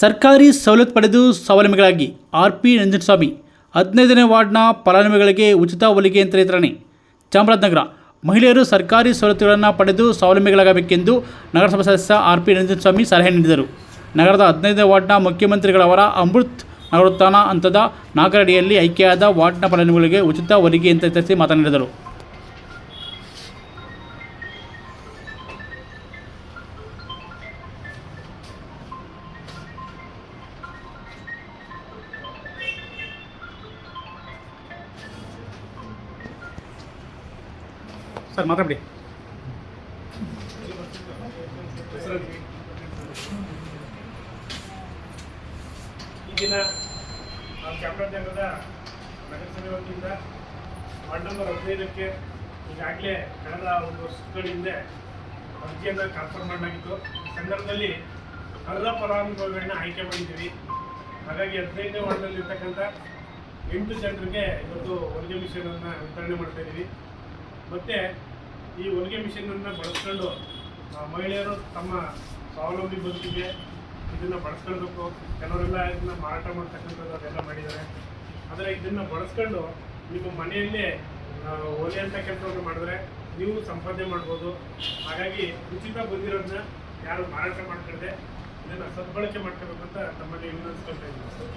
ಸರ್ಕಾರಿ ಸವಲತ್ತು ಪಡೆದು ಸ್ವಾವಲಂಬಿಗಳಾಗಿ ಆರ್ ಪಿ ನಂಜನಸ್ವಾಮಿ ಹದಿನೈದನೇ ವಾರ್ಡ್ನ ಫಲಾನುಭವಿಗಳಿಗೆ ಉಚಿತ ಹೊಲಿಗೆ ಯಂತ್ರ ವಿತರಣೆ. ಚಾಮರಾಜನಗರ, ಮಹಿಳೆಯರು ಸರ್ಕಾರಿ ಸವಲತ್ತುಗಳನ್ನು ಪಡೆದು ಸ್ವಾವಲಂಬಿಗಳಾಗಬೇಕೆಂದು ನಗರಸಭಾ ಸದಸ್ಯ ಆರ್ ಪಿ ನಂಜನಸ್ವಾಮಿ ಸಲಹೆ ನೀಡಿದರು. ನಗರದ ಹದಿನೈದನೇ ವಾರ್ಡ್ನ ಮುಖ್ಯಮಂತ್ರಿಗಳವರ ಅಮೃತ್ ನಗರೋತ್ಥಾನ ಹಂತದ ನಾಗರಡಿಯಲ್ಲಿ ಆಯ್ಕೆಯಾದ ವಾರ್ಡ್ನ ಫಲಾನುಭವಿಗಳಿಗೆ ಉಚಿತ ಹೊಲಿಗೆ ಯಂತ್ರ ವಿತರಿಸಿ ಮಾತನಾಡಿದರು. ಸರ್ ಮಾತಾಡಿ ಈ ದಿನ ನಾವು ಚಾಮರಾಜನಗರದ ನಗರಸಭೆ ವತಿಯಿಂದ ವಾರ್ಡ್ ನಂಬರ್ ಹದಿನೈದಕ್ಕೆ ಈಗಾಗಲೇ ಕಳೆದ ಒಂದು ವರ್ಷಗಳ ಹಿಂದೆ ಅರ್ಜಿಯನ್ನು ಟ್ರಾನ್ಸ್ಫರ್ ಮಾಡಲಾಗಿತ್ತು. ಈ ಸಂದರ್ಭದಲ್ಲಿ ಅರ್ಹ ಫಲಾನುಭವಿಗಳನ್ನ ಆಯ್ಕೆ ಮಾಡಿದ್ದೀವಿ. ಹಾಗಾಗಿ ಹದಿನೈದನೇ ವಾರ್ಡ್ನಲ್ಲಿ ಎಂಟು ಜನರಿಗೆ ಇವತ್ತು ವರ್ಗ ಮಿಷನನ್ನು ವಿತರಣೆ ಮಾಡ್ತಾ ಇದ್ದೀವಿ. ಮತ್ತು ಈ ಹೊಲಿಗೆ ಮಿಷಿನನ್ನು ಬಳಸ್ಕೊಂಡು ಮಹಿಳೆಯರು ತಮ್ಮ ಸ್ವಾವಲಂಬಿ ಬದುಕಿಗೆ ಇದನ್ನು ಬಳಸ್ಕೊಳ್ಬೇಕು. ಕೆಲವರೆಲ್ಲ ಇದನ್ನ ಮಾರಾಟ ಮಾಡ್ತಕ್ಕಂಥದ್ದು ಅದೆಲ್ಲ ಮಾಡಿದ್ದಾರೆ. ಆದರೆ ಇದನ್ನು ಬಳಸ್ಕೊಂಡು ನಿಮ್ಮ ಮನೆಯಲ್ಲೇ ಓಲೆ ಅಂತ ಕೆಲಸವನ್ನು ಮಾಡಿದ್ರೆ ನೀವು ಸಂಪಾದನೆ ಮಾಡ್ಬೋದು. ಹಾಗಾಗಿ ಉಚಿತ ಬಂದಿರೋದನ್ನ ಯಾರು ಮಾರಾಟ ಮಾಡ್ಕೊಳ್ಳದೆ ಇದನ್ನು ಸದ್ಬಳಕೆ ಮಾಡ್ಕೋಬೇಕಂತ ತಮ್ಮಲ್ಲಿ ವಿನಂತಿಸ್ಕೊಳ್ತಾ ಇದ್ದೀನಿ.